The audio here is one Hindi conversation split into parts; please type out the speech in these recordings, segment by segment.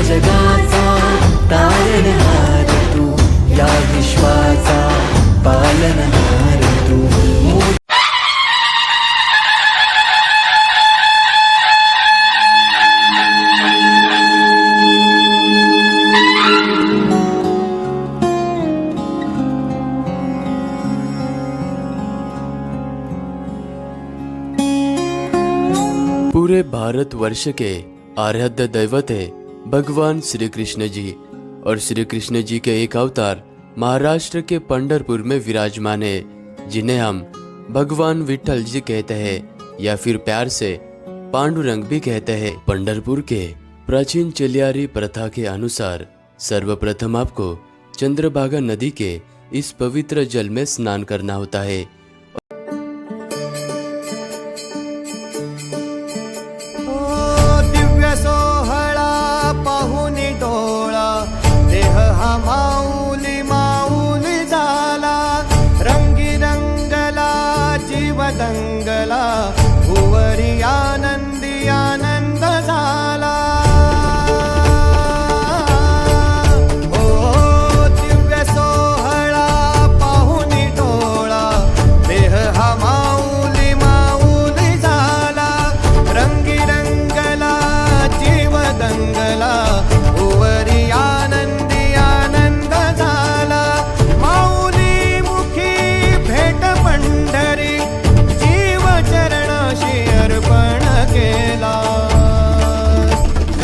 जगाचा तारणहार तू या विश्वाचा पालनहार तू. पूरे भारतवर्ष के आराध्य दैवत है। भगवान श्री कृष्ण जी और श्री कृष्ण जी के एक अवतार महाराष्ट्र के पंडरपुर में विराजमान है, जिन्हें हम भगवान विठल जी कहते हैं, या फिर प्यार से पांडुरंग भी कहते हैं। पंडरपुर के प्राचीन चलियारी प्रथा के अनुसार सर्वप्रथम आपको चंद्रभागा नदी के इस पवित्र जल में स्नान करना होता है। तंगला भुवरिया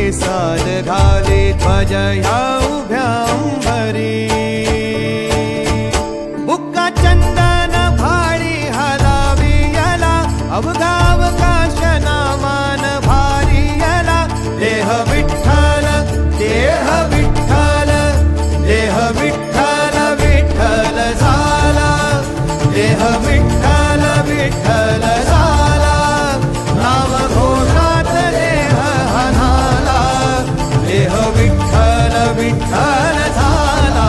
साद घाली ध्वज ह्या